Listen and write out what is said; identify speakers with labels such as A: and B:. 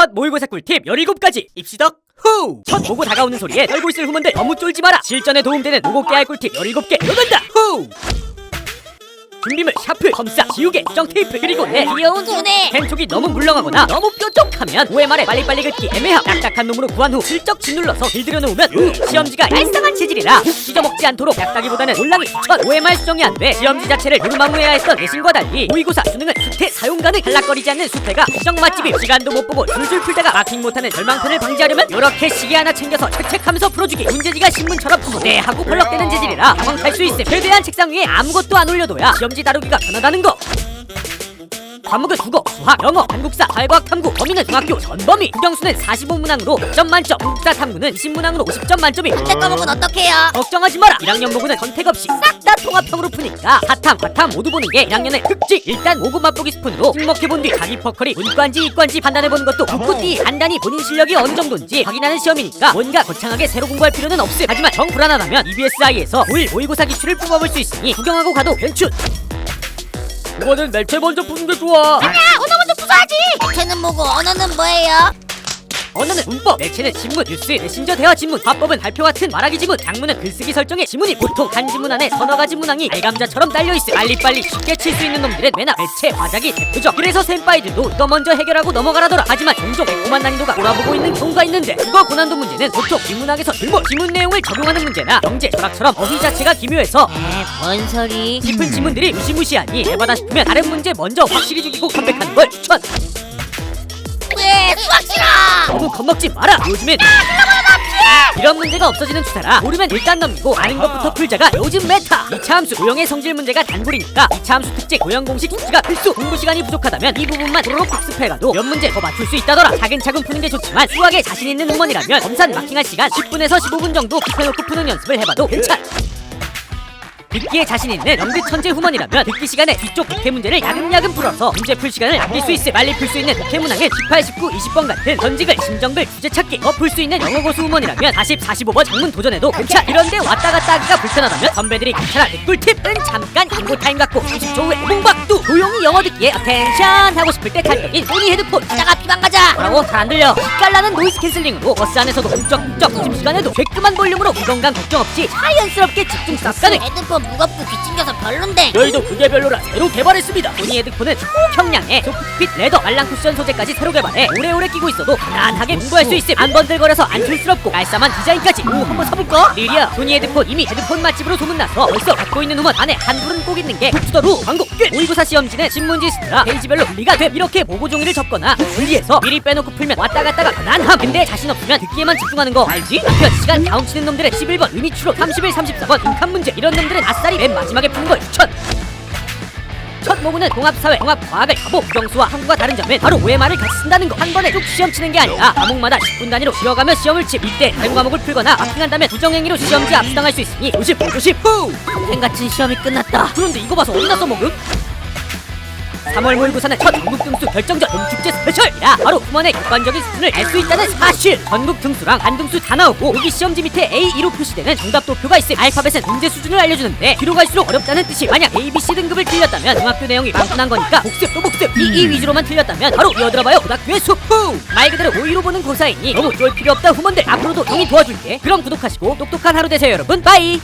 A: 첫 모의고사 꿀팁 17가지 입시덕 후! 첫 모고 다가오는 소리에 떨고 있을 후문들 너무 쫄지 마라 실전에 도움되는 모고 깨알 꿀팁 17개 들어간다 후! 준비물 샤프, 검사, 지우개, 수정 테이프 그리고 내
B: 귀여운 손에.
A: 펜촉이 너무 물렁하거나 너무 뾰족하면 OMR에 빨리빨리 긋기 애매함. 딱딱한 놈으로 구한 후 슬쩍 짓눌러서 길들여 놓으면 우 시험지가 얄쌍한 체질이라 훅 찢어먹지 않도록 약다기보다는 올랑이 추천 OMR 수정이 안 돼. 시험지 자체를 무르마무해야 했던 내신과 달리 모의고사 수능은 수태 사용 가능 탈락거리지 않는 수태가 국정 맛집이 시간도 못 보고 줄줄 풀다가 마킹 못하는 절망편을 방지하려면 이렇게 시계 하나 챙겨서 책책하면서 풀어주기. 문제지가 신문처럼 네 하고 벌럭대는 재질이라 당황할 수 있음. 최대한 책상 위에 아무것도 안 올려둬야 시험 지 다루기가 편하다는 거 과목은 국어, 수학, 영어, 한국사, 사회과학 탐구, 범위는 중학교 전범위, 국영수는 45문항으로 100점 만점, 한국사 탐구는 20문항으로 50점 만점이.
B: 내 과목은 어떡해요?
A: 걱정하지 마라. 1학년 모구는 선택 없이 싹 다 통합형으로 푸니까 사탐, 과탐 모두 보는 게 1학년의 특징. 일단 모구 맛보기 스푼으로 찍먹해본 뒤 자기 퍼커리 문과인지 이과인지 판단해보는 것도 묻고띠 간단히 본인 실력이 어느 정도인지 확인하는 시험이니까 뭔가 거창하게 새로 공부할 필요는 없음. 하지만 정 불안하다면 EBSI에서 5일 모의고사 기출을 뽑아볼 수 있으니 구경하고 가도 괜춘 이거는 매체 먼저 푸는 게 좋아
B: 야, 언어 먼저 부숴야지. 쟤는 뭐고 언어는 뭐예요?
A: 언어는 문법, 매체는 신문, 뉴스, 메신저 대화 지문, 화법은 발표 같은 말하기 지문, 장문은 글쓰기 설정의 지문이 보통 한 지문 안에 서너 가지 문항이 알감자처럼 딸려있어 빨리빨리 쉽게 칠 수 있는 놈들은 매나 매체, 화작이 대표적 그래서 센파이들도 너 먼저 해결하고 넘어가라더라 하지만 종종 매콤한 난이도가 몰아보고 있는 경우가 있는데 국어 고난도 문제는 보통 지문학에서 질문, 지문 내용을 적용하는 문제나 경제, 철학처럼 어휘 자체가 기묘해서
B: 에, 뭔 소리?
A: 깊은 지문들이 무시무시하니 해바다 싶으면 다른 문제 먼저 확실히 죽이고 컴백하는 걸 추천
B: 왜 수학 싫어?
A: 너무 겁먹지 마라. 요즘엔 이런 문제가 없어지는 추세라 모르면 일단 넘기고 아는 것부터 풀자가 요즘 메타. 2차 함수 고형의 성질 문제가 단골이니까 2차 함수 특징 고형 공식 숙지가 필수 공부 시간이 부족하다면 이 부분만 도로록 학습해가도 몇 문제 더 맞출 수 있다더라. 차근차근 푸는 게 좋지만 수학에 자신 있는 후원이라면 검산 마킹할 시간 10분에서 15분 정도 킵해놓고 푸는 연습을 해봐도 괜찮 듣기에 자신 있는 영대 천재 후원이라면 듣기 시간에 뒤쪽 독해 문제를 야금야금 풀어서 문제 풀 시간을 아낄 수 있음 빨리 풀 수 있는 독해 문항은 18, 19, 20번 같은 전직을 심정글 주제 찾기 더 풀 수 있는 영어 고수 후원이라면 40, 45번 장문 도전해도 괜찮 이런데 왔다 갔다 하기가 불편하다면 선배들이 괜찮아. 꿀팁은 잠깐 광고 타임 갖고 30초 후에 몽박두. 조용히 영어 듣기에 어텐션 하고 싶을 때 찰떡인 소니 헤드폰
B: 이따가 피방 가자.
A: 뭐라고 잘 안 들려. 기깔나는 노이즈 캔슬링으로 버스 안에서도 훌쩍훌쩍 점심시간에도 쬐끔한 볼륨으로 이건강 걱정 없이 자연스럽게 집중 싹 가능
B: 헤드폰 무겁고 귀 찡겨서 별론데.
A: 저희도 그게 별로라 새로 개발했습니다. 소니 헤드폰은 초형량의 소프트핏 레더 말랑 쿠션 소재까지 새로 개발해 오래오래 끼고 있어도 편안하게 공부할 수 있음. 안 번들거려서 안 촌스럽고 깔쌈한 디자인까지. 오 한번 사볼까? 리리야 소니 헤드폰 이미 헤드폰 맛집으로 소문나서 벌써 갖고 있는 후원 안에 한 불은 꼭 있는 게 툭투더루 광고 끝. 모의고사 시험지는 신문지 스트라 페이지별로 분리가 돼 이렇게 보고 종이를 접거나 분리해서 미리 빼놓고 풀면 왔다 갔다가 편안함. 근데 자신 없으면 듣기에만 집중하는 거 알지? 남편 시간 다음 치는 놈들의 11번 의미 추론 31, 34번 빈칸 문제. 이런 놈들은 아싸리 맨 마지막에 푸 추천 첫 모구는 통합사회, 통합과학을 가보 국영수와 한국과 다른 점은 바로 OMR을 같이 쓴다는 거 한 번에 쭉 시험 치는 게 아니라 과목마다 10분 단위로 쉬어가며 시험을 치 이때 다른 과목을 풀거나 마킹한다면 부정행위로 시험지 압수당할 수 있으니 조심 조심 후! 평생 같은 시험이 끝났다 그런데 이거 봐서 어디다 써먹음? 3월 모의고사는 첫 전국 등수 결정전 봄축제 스페셜이라 바로 후원의 객관적인 수준을 알 수 있다는 사실. 전국 등수랑 반등수 다 나오고 여기 시험지 밑에 A2로 표시되는 정답 도표가 있음. 알파벳은 문제 수준을 알려주는데 뒤로 갈수록 어렵다는 뜻이. 만약 ABC 등급을 틀렸다면 중학교 내용이 빵꾸난 거니까 복습 또 복습. B2 위주로만 틀렸다면 바로 이어들어봐요 고등학교의 수후! 말 그대로 오이로 보는 고사이니 너무 쫄 필요 없다 후원들. 앞으로도 형이 도와줄게. 그럼 구독하시고 똑똑한 하루 되세요 여러분. 빠이